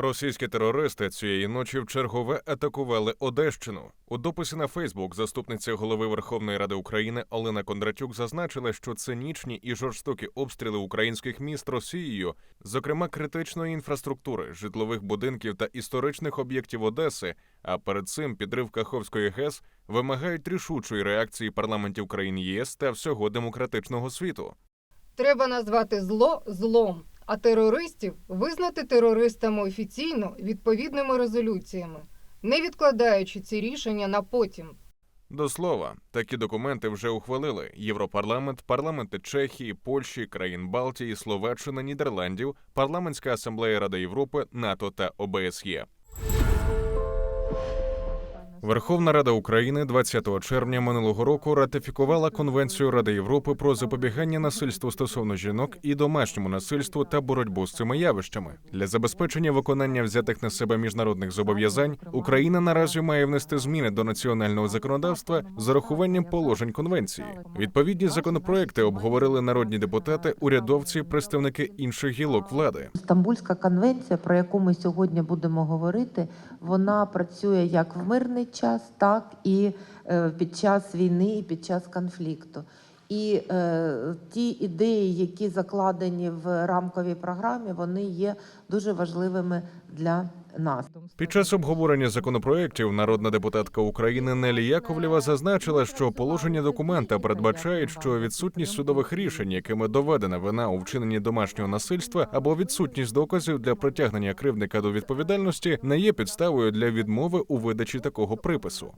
Російські терористи цієї ночі вчергове атакували Одещину. У дописі на Фейсбук заступниця голови Верховної Ради України Олена Кондратюк зазначила, що цинічні і жорстокі обстріли українських міст Росією, зокрема критичної інфраструктури, житлових будинків та історичних об'єктів Одеси, а перед цим підрив Каховської ГЕС вимагають рішучої реакції парламентів країн ЄС та всього демократичного світу. Треба назвати зло злом, а терористів визнати терористами офіційно відповідними резолюціями, не відкладаючи ці рішення на потім. До слова, такі документи вже ухвалили Європарламент, парламенти Чехії, Польщі, країн Балтії, Словаччини, Нідерландів, Парламентська асамблея Ради Європи, НАТО та ОБСЄ. Верховна Рада України 20 червня минулого року ратифікувала Конвенцію Ради Європи про запобігання насильству стосовно жінок і домашньому насильству та боротьбу з цими явищами. Для забезпечення виконання взятих на себе міжнародних зобов'язань Україна наразі має внести зміни до національного законодавства з урахуванням положень конвенції. Відповідні законопроекти обговорили народні депутати, урядовці, представники інших гілок влади. Стамбульська конвенція, про яку ми сьогодні будемо говорити, вона працює як в мирний час, так і е, під час війни, і під час конфлікту. І е, ті ідеї, які закладені в рамковій програмі, вони є дуже важливими для нас. Під час обговорення законопроєктів народна депутатка України Нелі Яковлєва зазначила, що положення документа передбачають, що відсутність судових рішень, якими доведена вина у вчиненні домашнього насильства, або відсутність доказів для притягнення кривдника до відповідальності, не є підставою для відмови у видачі такого припису.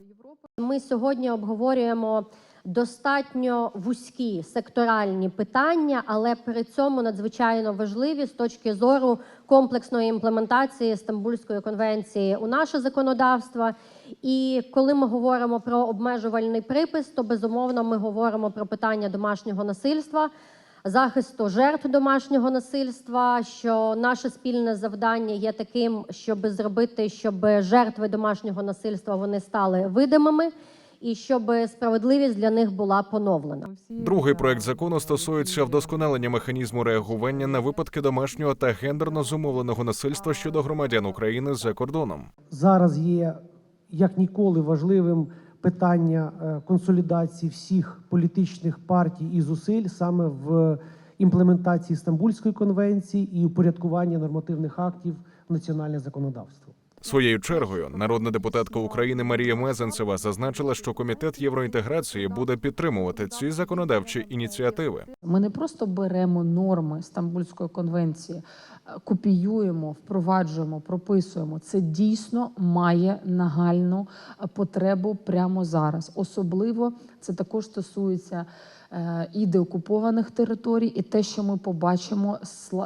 Ми сьогодні обговорюємо достатньо вузькі секторальні питання, але при цьому надзвичайно важливі з точки зору комплексної імплементації Стамбульської конвенції у наше законодавство. І коли ми говоримо про обмежувальний припис, то безумовно ми говоримо про питання домашнього насильства. Захисту жертв домашнього насильства, що наше спільне завдання є таким, щоб зробити, щоб жертви домашнього насильства вони стали видимими, і щоб справедливість для них була поновлена. Другий проект закону стосується вдосконалення механізму реагування на випадки домашнього та гендерно зумовленого насильства щодо громадян України за кордоном. зараз є як ніколи важливим питання е, консолідації всіх політичних партій і зусиль саме в імплементації Стамбульської конвенції і упорядкування нормативних актів в національне законодавство. Своєю чергою народна депутатка України Марія Мезенцева зазначила, що комітет євроінтеграції буде підтримувати ці законодавчі ініціативи. Ми не просто беремо норми Стамбульської конвенції, е, копіюємо, впроваджуємо, прописуємо. Це дійсно має нагальну е, потребу прямо зараз. Особливо це також стосується е, і деокупованих територій, і те, що ми побачимо,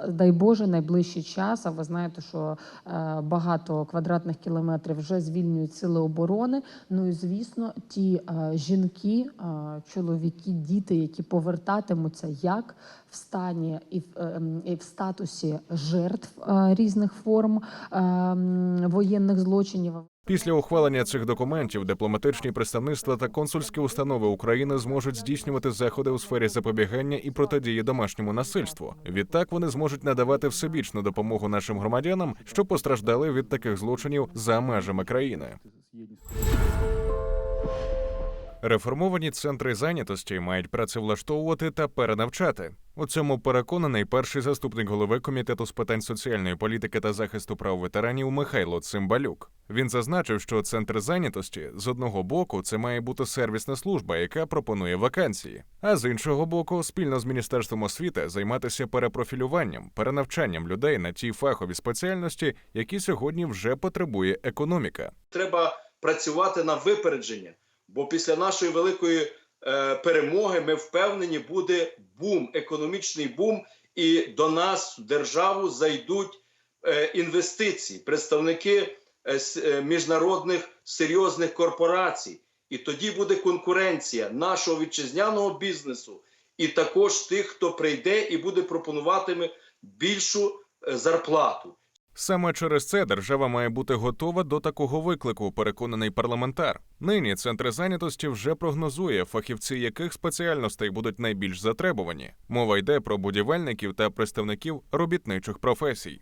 дай Боже, найближчий час. А ви знаєте, що е, багато квадратних кілометрів вже звільнюють сили оборони. Ну і звісно, ті е, жінки, чоловіки, діти, які повертатимуться як в стані і в, і в статусі жертв різних форм воєнних злочинів. Після ухвалення цих документів дипломатичні представництва та консульські установи України зможуть здійснювати заходи у сфері запобігання і протидії домашньому насильству. Відтак вони зможуть надавати всебічну допомогу нашим громадянам, що постраждали від таких злочинів за межами країни. Реформовані центри зайнятості мають працевлаштовувати та перенавчати. У цьому переконаний перший заступник голови комітету з питань соціальної політики та захисту прав ветеранів Михайло Цимбалюк. Він зазначив, що центр зайнятості з одного боку це має бути сервісна служба, яка пропонує вакансії, а з іншого боку, спільно з міністерством освіти займатися перепрофілюванням, перенавчанням людей на ті фахові спеціальності, які сьогодні вже потребує економіка. треба працювати на випередження. Бо після нашої великої е, перемоги ми впевнені, буде бум, економічний бум, і до нас в державу зайдуть е, інвестиції, представники міжнародних серйозних корпорацій. І тоді буде конкуренція нашого вітчизняного бізнесу і також тих, хто прийде і буде пропонуватиме більшу е, зарплату. Саме через це держава має бути готова до такого виклику, переконаний парламентар. Нині центри зайнятості вже прогнозує, фахівці яких спеціальностей будуть найбільш затребувані. Мова йде про будівельників та представників робітничих професій.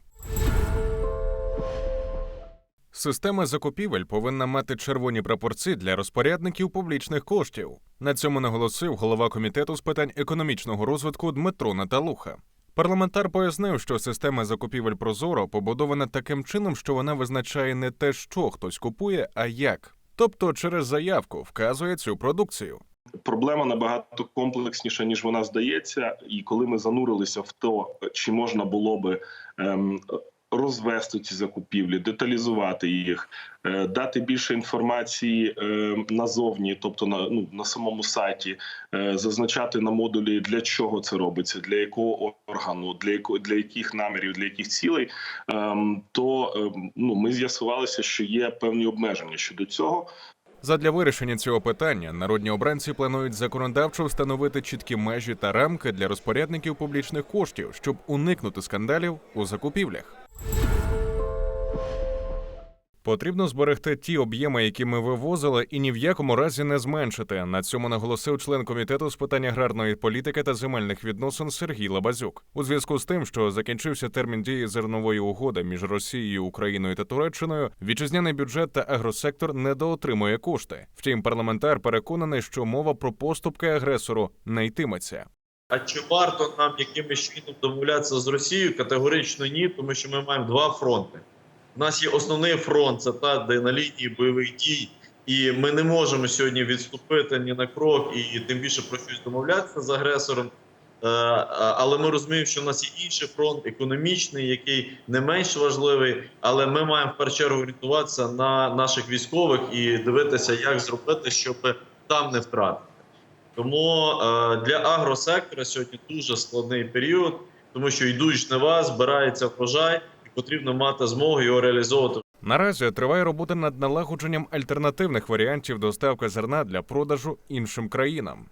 Система закупівель повинна мати червоні прапорці для розпорядників публічних коштів. На цьому наголосив голова комітету з питань економічного розвитку Дмитро Наталуха. Парламентар пояснив, що система закупівель Прозоро побудована таким чином, що вона визначає не те, що хтось купує, а як. Тобто через заявку вказує цю продукцію. проблема набагато комплексніша, ніж вона здається. І коли ми занурилися в то, чи можна було би ем, розвести ці закупівлі, деталізувати їх, е, дати більше інформації е, назовні, тобто на ну на самому сайті, е, зазначати на модулі для чого це робиться, для якого органу, для якого для яких намірів, для яких цілей, ем, то ем, ну ми з'ясувалися, що є певні обмеження щодо цього. Задля вирішення цього питання народні обранці планують законодавчо встановити чіткі межі та рамки для розпорядників публічних коштів, щоб уникнути скандалів у закупівлях. Потрібно зберегти ті об'єми, які ми вивозили, і ні в якому разі не зменшити. На цьому наголосив член комітету з питань аграрної політики та земельних відносин Сергій Лабазюк. У зв'язку з тим, що закінчився термін дії зернової угоди між Росією, Україною та Туреччиною, вітчизняний бюджет та агросектор недоотримує кошти. Втім, парламентар переконаний, що мова про поступки агресору не йтиметься. А чи варто нам якимось чином домовлятися з Росією? Категорично ні, тому що ми маємо два фронти. У нас є основний фронт, це та, де на лінії бойових дій, і ми не можемо сьогодні відступити ні на крок, і тим більше про щось домовлятися з агресором. Е, Але ми розуміємо, що у нас є інший фронт, економічний, який не менш важливий. Але ми маємо в першу чергу орієнтуватися на наших військових і дивитися, як зробити, щоб там не втратити. Тому е, для агросектора сьогодні дуже складний період, тому що йдуть жнива, збирається врожай, потрібно мати змогу його реалізовувати Наразі триває робота над налагодженням альтернативних варіантів доставки зерна для продажу іншим країнам.